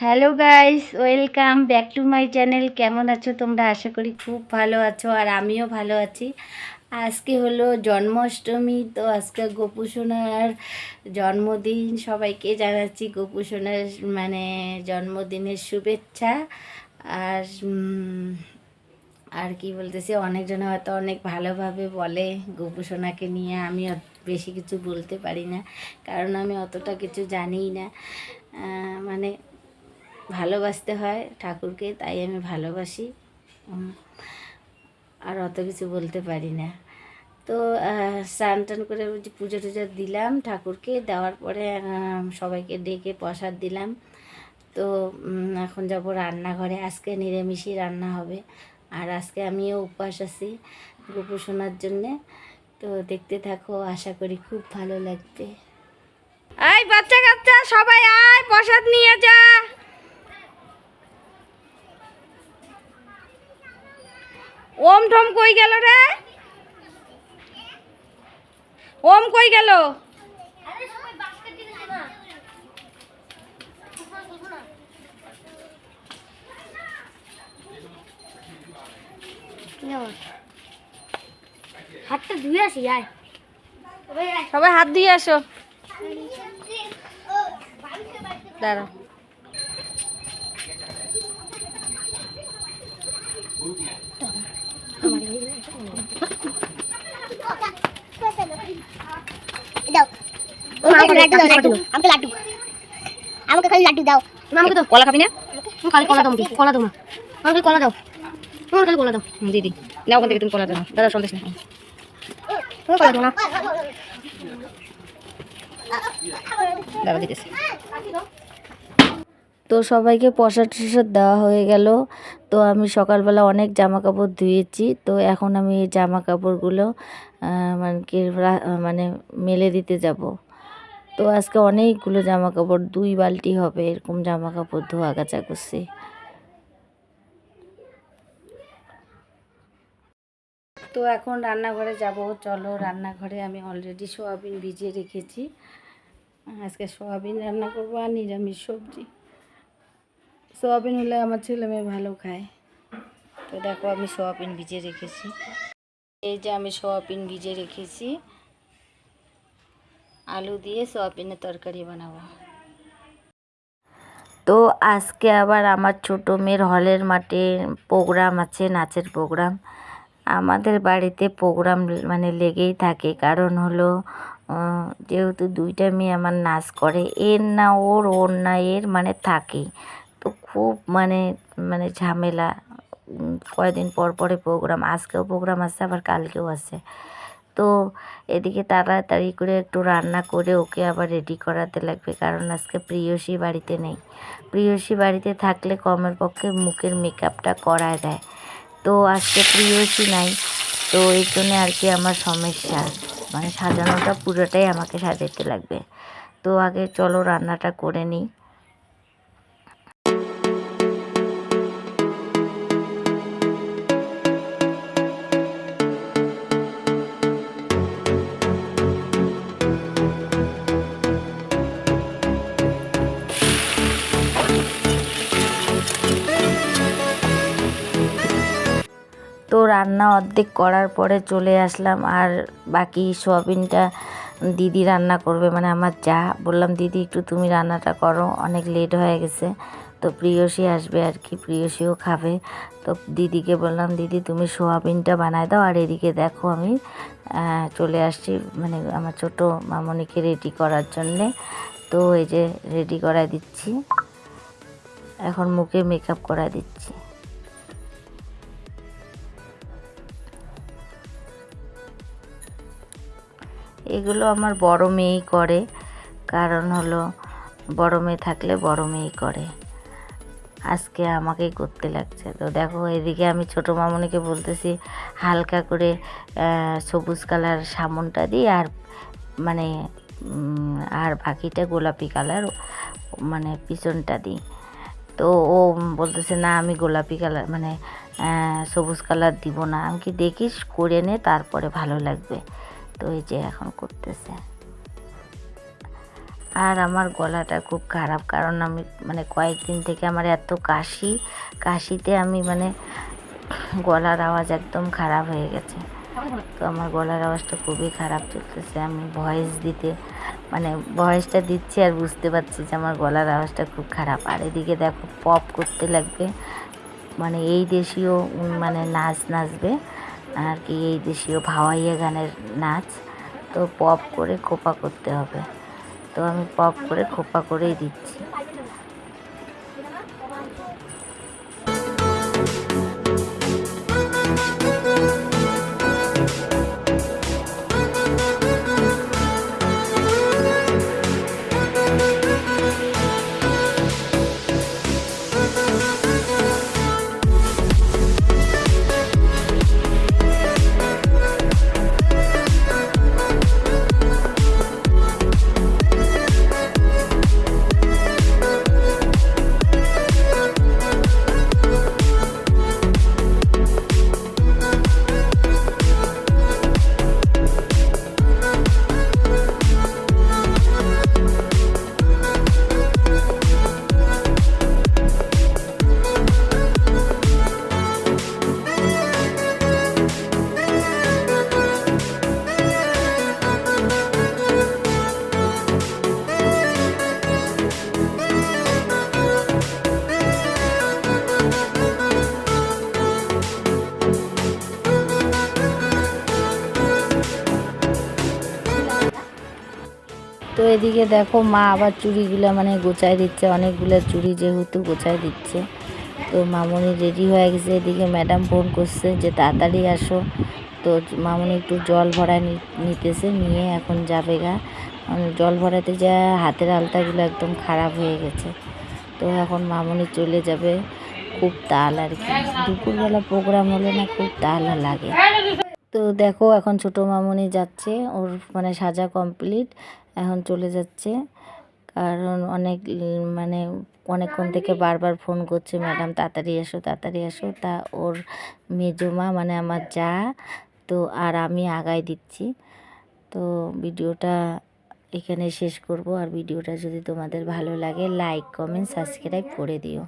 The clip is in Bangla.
Hello guys welcome back to my channel কেমন আছো তোমরা? আশা করি খুব ভালো আছো আর আমিও ভালো আছি। আজকে হলো জন্মাষ্টমী, তো আজকে গোপু সোনার জন্মদিন। সবাইকে জানাচ্ছি গোপু সোনার মানে জন্মদিনের শুভেচ্ছা। আর আর কি বলতেছি, অনেকজন হয়তো অনেক ভালোভাবে বলে গোপু সোনাকে নিয়ে। আমি বেশি কিছু বলতে পারি না, কারণ আমি অতটা কিছু জানি না। মানে ভালোবাসতে হয় ঠাকুরকে, তাই আমি ভালোবাসি। আর অত কিছু বলতে পারি না। তো স্নান টান করে পুজো টুজো দিলাম ঠাকুরকে, দেওয়ার পরে সবাইকে ডেকে প্রসাদ দিলাম। তো এখন যাব রান্নাঘরে। আজকে নিরামিষই রান্না হবে। আর আজকে আমিও উপবাস আছি গোপু শোনার জন্যে। তো, দেখতে থাকো, আশা করি খুব ভালো লাগবে। আয় বাচ্চা কাচ্চা সবাই আয়, প্রসাদ নিয়ে যা। ওম ঠম কই গেল রে? ওম কই গেল? হাতটা ধুয়ে আসি আয়। সবাই হাত দিয়ে আসো। দাঁড়াও দাও আমাকে লাড্ডু দাও। আমাকে লাড্ডু আমাকে খালি লাড্ডু দাও। আমাকে দাও কলা খাবি না? তুমি খালি কলা দাও কলা দাও না আমাকে কলা দাও। তোমার খালি কলা দাও। দিদি নাও ওখান থেকে তুমি কলা দাও। দাদা সন্দেশ না তুমি কলা দাও না দাদা দিতেছে। তো সবাইকে প্রসাদ টসাদ দেওয়া হয়ে গেল। তো আমি সকালবেলা অনেক জামা কাপড় ধুয়েছি। তো এখন আমি এই জামা কাপড়গুলো মানে কি মানে মেলে দিতে যাব। তো আজকে অনেকগুলো জামা কাপড় দুই বালতি হবে এরকম জামা কাপড় ধোয়া কাচা করছি। তো এখন রান্নাঘরে যাব। চলো রান্নাঘরে আমি অলরেডি সোয়াবিন ভিজিয়ে রেখেছি। আজকে সোয়াবিন রান্না করব আর নিরামিষ সবজি। সোয়াবিন হলে আমার ছেলে মেয়ে ভালো খায়। তো দেখো আমি সোয়াবিন ভিজে রেখেছি। এই যে আমি সোয়াবিন ভিজে রেখেছি। আলু দিয়ে সোয়াবিনের তরকারি বানাবো। তো আজকে আবার আমার ছোটো মেয়ের হলের মাঠে প্রোগ্রাম আছে, নাচের প্রোগ্রাম। আমাদের বাড়িতে প্রোগ্রাম মানে লেগেই থাকে। কারণ হলো যেহেতু দুইটা মেয়ে আমার নাচ করে, এর না ওর ওর না এর মানে থাকেই। তো খুব মানে মানে ঝামেলা। কয়দিন পর পরে প্রোগ্রাম আজকেও প্রোগ্রাম আছে, আবার কালকেও আছে। তো এদিকে তাড়াতাড়ি করে একটু রান্না করে ওকে আবার রেডি করাতে লাগবে, কারণ আজকে প্রিয়সী বাড়িতে নেই। প্রিয়সী বাড়িতে থাকলে কমের পক্ষে মুখের মেকআপটা করায় দেয়। তো আজকে প্রিয়সী নাই, তো এই জন্য আর কি আমার সমস্যা। মানে সাজানোটা পুরোটাই আমাকে সাজাতে লাগবে। তো আগে চলো রান্নাটা করে নিই। তো রান্না অর্ধেক করার পরে চলে আসলাম আর বাকি সোয়াবিনটা দিদি রান্না করবে মানে আমার যা। বললাম, দিদি, একটু তুমি রান্নাটা করো, অনেক লেট হয়ে গেছে। তো প্রিয়সী আসবে আর কি, প্রিয়সীও খাবে। তো দিদিকে বললাম, দিদি, তুমি সোয়াবিনটা বানায় দাও, আর এদিকে দেখো আমি চলে আসছি মানে আমার ছোট মামনিকে রেডি করার জন্যে। তো এই যে রেডি করায় দিচ্ছি, এখন মুখে মেকআপ করায় দিচ্ছি। এগুলো আমার বড় মেয়েই করে। কারণ হলো, বড় মেয়ে থাকলে বড় মেয়েই করে। আজকে আমাকেই করতে লাগছে। তো দেখো, এদিকে আমি ছোটো মামনিকে বলতেছি, হালকা করে সবুজ কালার সামনটা দিই আর মানে আর বাকিটা গোলাপি কালার মানে পিছনটা দিই। তো ও বলতেছে, না, আমি গোলাপি কালার মানে সবুজ কালার দিব না। আমি কি দেখিস, করে নে, তারপরে ভালো লাগবে। তো এই যে এখন করতেছে। আর আমার গলাটা খুব খারাপ কারণ আমি মানে কয়েকদিন থেকে আমার এত কাশি, কাশিতে আমি মানে গলার আওয়াজ একদম খারাপ হয়ে গেছে। তো আমার গলার আওয়াজটা খুবই খারাপ চলতেছে, আমি ভয়েস দিতে মানে ভয়েসটা দিচ্ছি আর বুঝতে পারছি যে আমার গলার আওয়াজটা খুব খারাপ। আর এদিকে দেখো পপ করতে লাগবে মানে এই দেশীয় মানে নাচ নাচবে। আর কি, এই দেশীয় ভাওয়াইয়া গানের নাচ, তো পপ করে খোপা করতে হবে। তো আমি পপ করে খোপা করেই দিচ্ছি। তো এদিকে দেখো মা আবার চুড়িগুলো মানে গোছায় দিচ্ছে, অনেকগুলো চুড়ি যেহেতু গোছায় দিচ্ছে। তো মামনি রেডি হয়ে গেছে, এদিকে ম্যাডাম ফোন করছে যে তাড়াতাড়ি আসো। তো মামনি একটু জল ভরা নিতেছে, নিয়ে এখন যাবে গা জল ভরাতে যা হাতের আলতাগুলো একদম খারাপ হয়ে গেছে। তো এখন মামনি চলে যাবে, খুব তাল আর কি। দুপুরবেলা প্রোগ্রাম হলে না খুব তাল লাগে। তো দেখো এখন ছোট মামনি যাচ্ছে, ওর মানে সাজা কমপ্লিট এখন চলে যাচ্ছে। কারণ অনেক মানে অনেকক্ষণ থেকে বারবার ফোন করছে, ম্যাডাম, তাড়াতাড়ি এসো তাড়াতাড়ি এসো। তা ওর মেজমা মানে আমার যা, তো আর আমি আগায় দিচ্ছি। তো ভিডিওটা এখানে শেষ করব। আর ভিডিওটা যদি তোমাদের ভালো লাগে, লাইক, কমেন্ট, সাবস্ক্রাইব করে দিও।